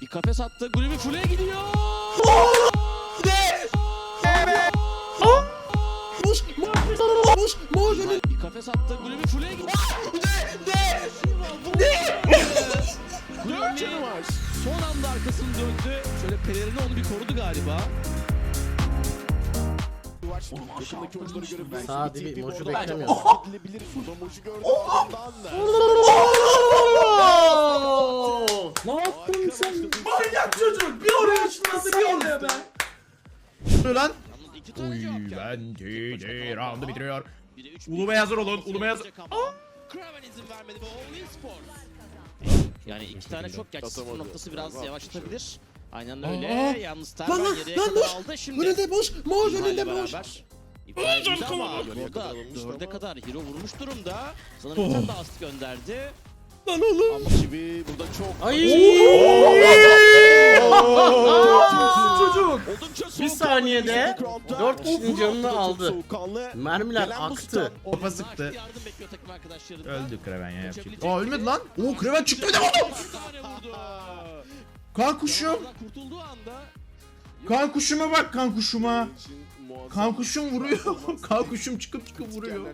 Bir kafes attı. Gulübü full'e gidiyor. Bir kafes attı. Gulübü full'e gidiyor. Dört canı var. Son anda arkasını döndü. Şöyle pelerini onu bir korudu galiba. Yakındaki oyuncuları görebiliriz. Sağ Bir dibi, orada beklemiyor. gidilebilir. Moşu gördü. Ne yaptın sen? Manyak çocuk. Bir oraya ışınlandı bir oraya be. oluyor lan? Yalnız Uy ben TC roundu bitiriyor. Biri üç Uluma hazır olun, uluma hazır. Kraven izin vermedi ve All Esports. Yani iki tane çok geç sıfır noktası biraz yavaşlatabilir. Aynen Aa. öyle. Yalnız Lan Terman lan geriye lan kadar boş. aldı şimdi. Önünde boş. İhale önünde boş. edildi ama burada dörde kadar hero vurmuş durumda. Sanırım bir tane daha asist gönderdi. Lan oğlum. Ama gibi burada çok Ay. Çocuk. Oldukça Bir saniyede bir roundda. dört kişinin Bu canını aldı. Mermiler aktı. Topa arkadaşlarından. Öldü Kraven ya yapacak. Kaçabilecek Aa ölmedi lan. Oo Kraven çıktı bir de vurdu. Kan kuşum. Canavardan kurtulduğu anda Kan kuşuma bak kan kuşuma. Kan kuşum vuruyor. kan kuşum çıkıp çıkıp vuruyor.